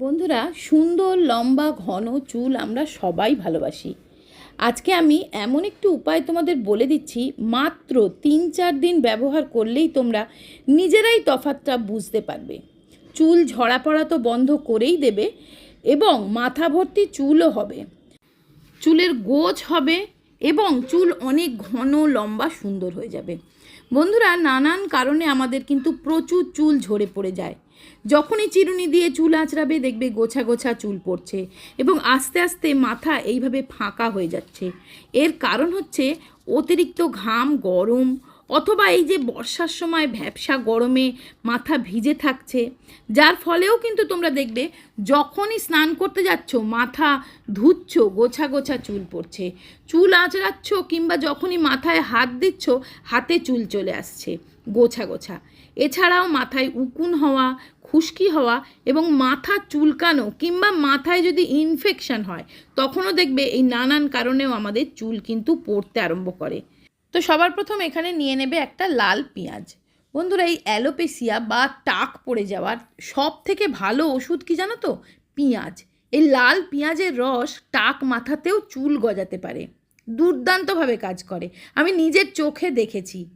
বন্ধুরা, সুন্দর, লম্বা, ঘন চুল আমরা সবাই ভালোবাসি। আজকে আমি এমন একটি উপায় তোমাদের বলে দিচ্ছি, মাত্র তিন চার দিন ব্যবহার করলেই তোমরা নিজেরাই তফাতটা বুঝতে পারবে। চুল ঝরা পড়া তো বন্ধ করেই দেবে এবং মাথা ভর্তি চুলও হবে। চুলের গোছ হবে এবং চুল অনেক ঘন, লম্বা, সুন্দর হয়ে যাবে। বন্ধুরা, নানান কারণে আমাদের কিন্তু প্রচুর চুল ঝরে পড়ে যায়। যখনই চিরুনি দিয়ে চুল আঁচড়াবে, দেখবে গোছা গোছা চুল পড়ছে এবং আস্তে আস্তে মাথা এইভাবে ফাঁকা হয়ে যাচ্ছে। এর কারণ হচ্ছে অতিরিক্ত ঘাম, গরম অথবা এই যে বর্ষার সময় ভ্যাবসা গরমে মাথা ভিজে থাকছে, যার ফলেও কিন্তু তোমরা দেখবে যখনই স্নান করতে যাচ্ছ, মাথা ধুচ্ছ, গোছা গোছা চুল পড়ছে। চুল আঁচড়াচ্ছ কিংবা যখনই মাথায় হাত দিচ্ছ, হাতে চুল চলে আসছে, গোছা গোছা। এছাড়াও মাথায় উকুন হওয়া, খুশকি হওয়া এবং মাথা চুলকানো কিংবা মাথায় যদি ইনফেকশন হয়, তখনও দেখবে এই নানান কারণেও আমাদের চুল কিন্তু পড়তে আরম্ভ করে। তো সবার প্রথম এখানে নিয়ে নেবে একটা লাল পেঁয়াজ। বন্ধুরা, এই অ্যালোপেসিয়া বা টাক পড়ে যাওয়ার সব থেকে ভালো ওষুধ কি জানো তো? পেঁয়াজ। এই লাল পেঁয়াজের রস টাক মাথাতেও চুল গজাতে পারে। দুর্দান্তভাবে কাজ করে। আমি নিজের চোখে দেখেছি।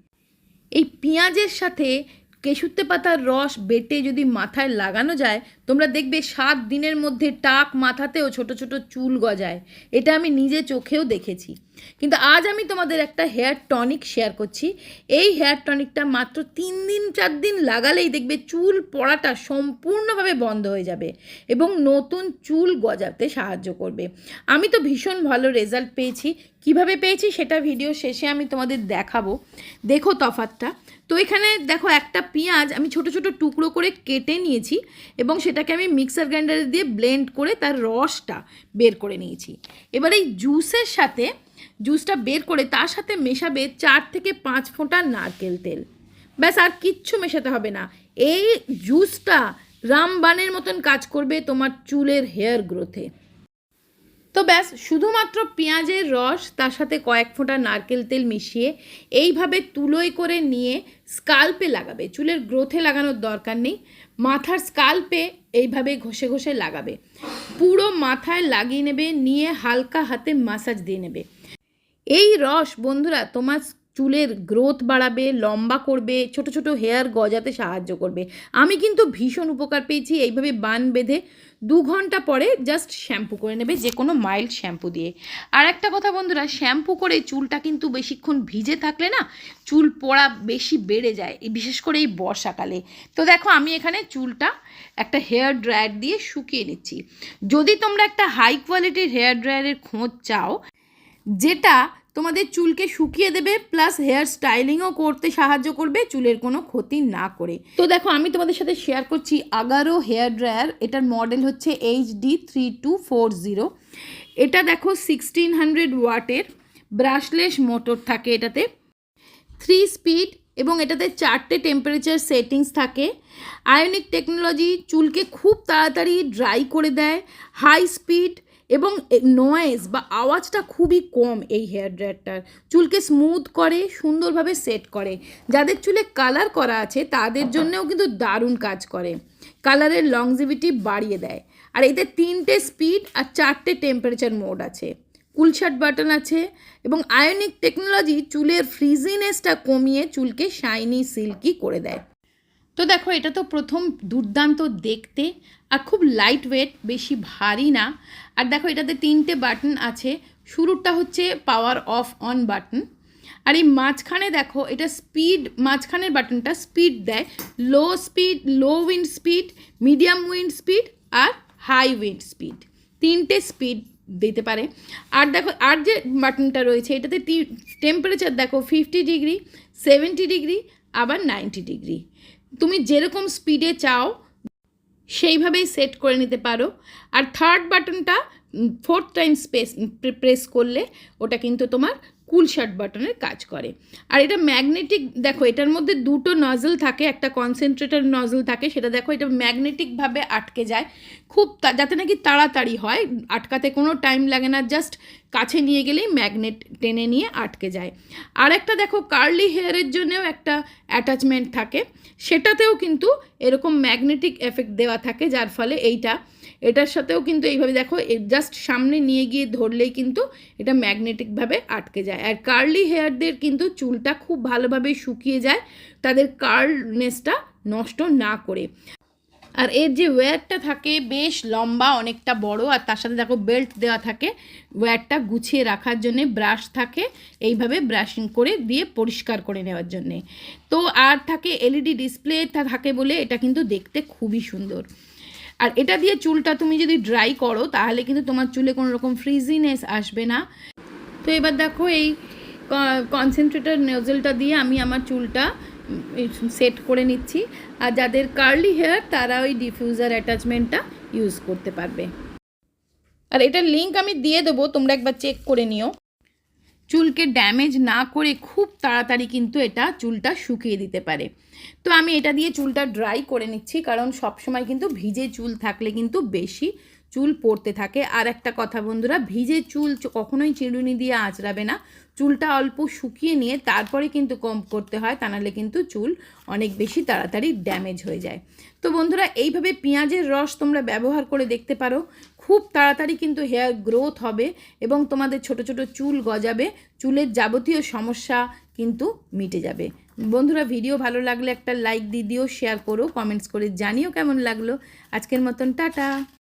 এই পেঁয়াজের সাথে কেশুত্তে পাতার রস বেটে যদি মাথায় লাগানো যায় তোমরা দেখবে সাত দিনের মধ্যে টাক মাথাতেও ছোট ছোট চুল গজায়। এটা আমি নিজে চোখেও দেখেছি। কিন্তু আজ আমি তোমাদের একটা হেয়ার টনিক শেয়ার করছি। এই হেয়ার টনিকটা মাত্র তিন দিন, চার দিন লাগালেই দেখবে চুল পড়াটা সম্পূর্ণভাবে বন্ধ হয়ে যাবে এবং নতুন চুল গজাতে সাহায্য করবে। আমি তো ভীষণ ভালো রেজাল্ট পেয়েছি। কীভাবে পেয়েছি সেটা ভিডিও শেষে আমি তোমাদের দেখাবো। দেখো তফাতটা তো এখানে দেখো একটা পেঁয়াজ আমি ছোট ছোট টুকরো করে কেটে নিয়েছি এবং সেটাকে আমি মিক্সার গ্রাইন্ডারে দিয়ে ব্লেন্ড করে তার রসটা বের করে নিয়েছি। এবার এই জুসের সাথে, জুসটা বের করে তার সাথে মেশাবে চার থেকে পাঁচ ফোঁটা নারকেল তেল। ব্যাস, আর কিচ্ছু মেশাতে হবে না। এই জুসটা রামবানের মতন কাজ করবে তোমার চুলের হেয়ার গ্রোথে। তো ব্যাস, শুধুমাত্র পেঁয়াজের রস, তার সাথে কয়েক ফোঁটা নারকেল তেল মিশিয়ে এইভাবে তুলোয় করে নিয়ে স্কাল্পে লাগাবে। চুলের গ্রোথে লাগানোর দরকার নেই, মাথার স্কাল্পে এইভাবে ঘষে ঘষে লাগাবে। পুরো মাথায় লাগিয়ে নেবে, নিয়ে হালকা হাতে মাসাজ দিয়ে নেবে। এই রস, বন্ধুরা, তোমার চুলের গ্রোথ বাড়াবে, লম্বা করবে, ছোট ছোট হেয়ার গজাতে সাহায্য করবে। আমি কিন্তু ভীষণ উপকার পেয়েছি এইভাবে বান বেঁধে। দু ঘণ্টা পরে জাস্ট শ্যাম্পু করে নেবে যে কোনো মাইল্ড শ্যাম্পু দিয়ে। আর একটা কথা বন্ধুরা শ্যাম্পু করে চুলটা কিন্তু বেশিক্ষণ ভিজে থাকলে না, চুল পড়া বেশি বেড়ে যায় বিশেষ করে এই বর্ষাকালে। তো দেখো, আমি এখানে চুলটা একটা হেয়ার ড্রায়ার দিয়ে শুকিয়ে নিচ্ছি। যদি তোমরা একটা হাই কোয়ালিটির হেয়ার ড্রায়ারের খোঁজ চাও, যেটা তোমাদের চুলকে শুকিয়ে দেবে প্লাস হেয়ার স্টাইলিংও করতে সাহায্য করবে, চুলের কোনো ক্ষতি না করে। তো দেখো, আমি তোমাদের সাথে শেয়ার করছি আগারো হেয়ার ড্রায়ার এটার মডেল হচ্ছে H D three two four zero এটা দেখো সিক্সটিন হান্ড্রেড ওয়াটের ব্রাশলেস মোটর থাকে এটাতে। থ্রি স্পিড এবং এটাতে চারটে টেম্পারেচার সেটিংস থাকে। আয়নিক টেকনোলজি চুলকে খুব তাড়াতাড়ি ড্রাই করে দেয়। হাই স্পিড এবং নয়েজ বা আওয়াজটা খুবই কম এই হেয়ার ড্রায়ারটার চুলকে স্মুথ করে, সুন্দরভাবে সেট করে। যাদের চুলে কালার করা আছে, তাদের জন্যও কিন্তু দারুণ কাজ করে। কালারের লংজিভিটি বাড়িয়ে দেয়। আর এতে তিনটে স্পিড আর চারটে টেম্পারেচার মোড আছে। কুলশাট বাটন আছে এবং আয়নিক টেকনোলজি চুলের ফ্রিজিনেসটা কমিয়ে চুলকে শাইনি সিল্কি করে দেয়। তো দেখো, এটা তো প্রথম দুর্দান্ত দেখতে, আর খুব লাইট ওয়েট বেশি ভারী না। আর দেখো, এটাতে তিনটে বাটন আছে। শুরুটা হচ্ছে পাওয়ার অফ অন বাটন আর এই মাঝখানে দেখো, এটা স্পিড মাঝখানের বাটনটা স্পিড দেয়। Low speed low wind speed medium wind speed আর হাই উইন্ড স্পিড তিনটে স্পিড দিতে পারে। আর দেখো, আর যে বাটনটা রয়েছে, এটাতে টেম্পারেচার দেখো ফিফটি ডিগ্রি সেভেন্টি ডিগ্রি আবার নাইনটি ডিগ্রি তুমি যেরকম স্পিডে চাও, সেইভাবেই সেট করে নিতে পারো। আর থার্ড বাটনটা ফোর্থ টাইম স্পেস প্রেস করলে, ওটা কিন্তু তোমার কুল শার্ট বাটনের কাজ করে। আর এটা ম্যাগনেটিক, দেখো, এটার মধ্যে দুটো নজল থাকে, একটা কনসেন্ট্রেটার নজল থাকে, সেটা দেখো, এটা ম্যাগনেটিকভাবে আটকে যায়। খুব যাতে নাকি তাড়াতাড়ি হয়, আটকাতে কোনো টাইম লাগে না জাস্ট কাছে নিয়ে গেলেই ম্যাগনেট টেনে নিয়ে আটকে যায়। আর একটা দেখো কার্লি হেয়ারের জন্যও একটা অ্যাটাচমেন্ট থাকে। সেটাতেও কিন্তু এরকম ম্যাগনেটিক এফেক্ট দেওয়া থাকে, যার ফলে এইটা এটার সাথেও কিন্তু এইভাবে দেখো জাস্ট সামনে নিয়ে গিয়ে ধরলেই কিন্তু এটা ম্যাগনেটিকভাবে আটকে যায়। আর কার্লি হেয়ারদের কিন্তু চুলটা খুব ভালোভাবে শুকিয়ে যায়, তাদের কার্লনেসটা নষ্ট না করে। আর এর যে ওয়্যারটা থাকে বেশ লম্বা, অনেকটা বড়, আর তার সাথে দেখো বেল্ট দেওয়া থাকে ওয়্যারটা গুছিয়ে রাখার জন্যে ব্রাশ থাকে, এইভাবে ব্রাশিং করে দিয়ে পরিষ্কার করে নেওয়ার জন্যে। তো আর থাকে এলইডি ডিসপ্লে থাকে বলে এটা কিন্তু দেখতে খুবই সুন্দর। আর এটা দিয়ে চুলটা তুমি যদি ড্রাই করো, তাহলে কিন্তু তোমার চুলে কোনো রকম ফ্রিজিনেস আসবে না। তো এবার দেখো এই কনসেন্ট্রেটার নজলটা দিয়ে আমি আমার চুলটা সেট করে নিচ্ছি। আর যাদের কার্লি হেয়ার তারা ওই ডিফিউজার অ্যাটাচমেন্টটা ইউজ করতে পারবে। আর এটার লিঙ্ক আমি দিয়ে দেবো, তোমরা একবার চেক করে নিও। চুলকে ড্যামেজ না করে খুব তাড়াতাড়ি কিন্তু এটা চুলটা শুকিয়ে দিতে পারে। তো আমি এটা দিয়ে চুলটা ড্রাই করে নিচ্ছি, কারণ সবসময় কিন্তু ভিজে চুল থাকলে কিন্তু বেশি চুল পড়তে থাকে। আর একটা কথা বন্ধুরা, ভিজে চুল কখনোই চিরুনি দিয়ে আঁচড়াবে না। চুলটা অল্প শুকিয়ে নিয়ে তারপরে কিন্তু কম করতে হয়, তা নাহলে কিন্তু চুল অনেক বেশি তাড়াতাড়ি ড্যামেজ হয়ে যায়। তো বন্ধুরা, এইভাবে পেঁয়াজের রস তোমরা ব্যবহার করে দেখতে পারো। খুব তাড়াতাড়ি কিন্তু হেয়ার গ্রোথ হবে এবং তোমাদের ছোট ছোট চুল গজাবে, চুলের যাবতীয় সমস্যা কিন্তু মিটে যাবে। বন্ধুরা ভিডিও ভালো লাগলে একটা লাইক দিয়ে দিও শেয়ার করো কমেন্টস করে জানিও কেমন লাগল। আজকের মতন, টাটা!